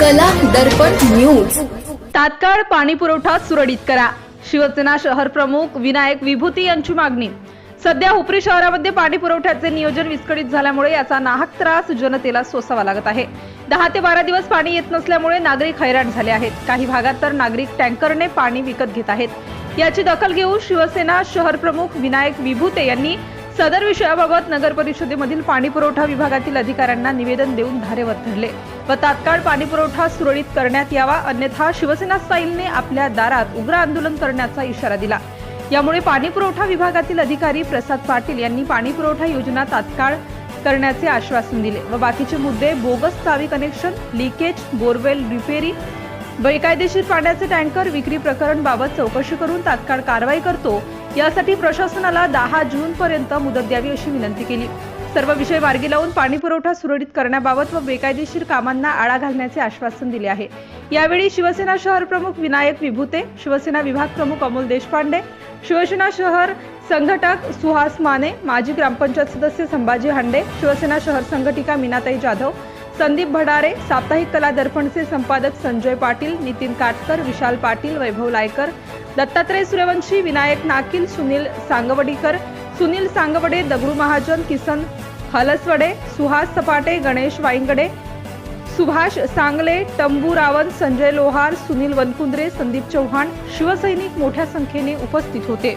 दर्पण news. तात्काळ पाणी पुरवठा सुरळीत करा. शिवसेना शहर प्रमुख विनायक विभूती यांची मागणी. सध्या हुपरी शहरामध्ये पाणी पुरवठ्याचे नियोजन विस्कळीत झाल्यामुळे याचा नाहक त्रास जनतेला सोसावा लागत आहे. दहा ते बारा दिवस पाणी येत नसल्यामुळे नागरिक हैराण झाले आहेत. काही भागात तर नागरिक टँकरने पाणी विकत घेत आहेत. याची दखल घेऊन शिवसेना शहर प्रमुख विनायक विभूते यांनी सदर विषयाबाबत नगर परिषदेमधील पाणी पुरवठा विभागातील अधिकाऱ्यांना निवेदन देऊन धारेवर धरले व तात्काळ पाणी पुरवठा सुरळीत करण्यात यावा अन्यथा शिवसेना स्टाईलने आपल्या दारात उग्र आंदोलन करण्याचा इशारा दिला. यामुळे पाणी पुरवठा विभागातील अधिकारी प्रसाद पाटील यांनी पाणी पुरवठा योजना तात्काळ करण्याचे आश्वासन दिले व बाकीचे मुद्दे बोगस चावी कनेक्शन लिकेज बोरवेल रिपेरी बेकायदेशीर पाण्याचे टँकर विक्री प्रकरण बाबत चौकशी करून तात्काळ कारवाई करतो यासाठी प्रशासनाला दहा जून पर्यंत मुदत द्यावी अशी विनंती केली. सर्व विषय मार्गी लावून पाणी पुरवठा सुरळीत करण्याबाबत व बेकायदेशीर कामांना आळा घालण्याचे आश्वासन दिले आहे. यावेळी शिवसेना शहर प्रमुख विनायक विभूते शिवसेना विभाग प्रमुख अमोल देशपांडे शिवसेना शहर संघटक सुहास माने माजी ग्रामपंचायत सदस्य संभाजी हांडे शिवसेना शहर संघटिका मीनाताई जाधव संदीप भडारे साप्ताहिक कला दर्पणचे संपादक संजय पाटील नितीन काटकर विशाल पाटील वैभव लायकर दत्तात्रय सूर्यवंशी विनायक नाकील सुनील सांगवडीकर सुनील सांगवडे दगडू महाजन किसन हलसवडे सुहास सपाटे गणेश वाईंगडे सुभाष सांगले टंबू रावण संजय लोहार सुनील वनकुंद्रे संदीप चव्हाण शिवसैनिक मोठ्या संख्येने उपस्थित होते.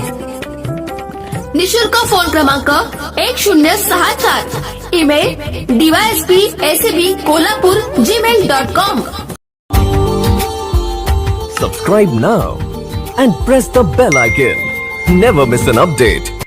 निशुल्क फ़ोन क्रमांक एक शून्य सहा सात. Email DYSP S B Kolhapur Gmail dot com subscribe now and press the bell icon never miss an update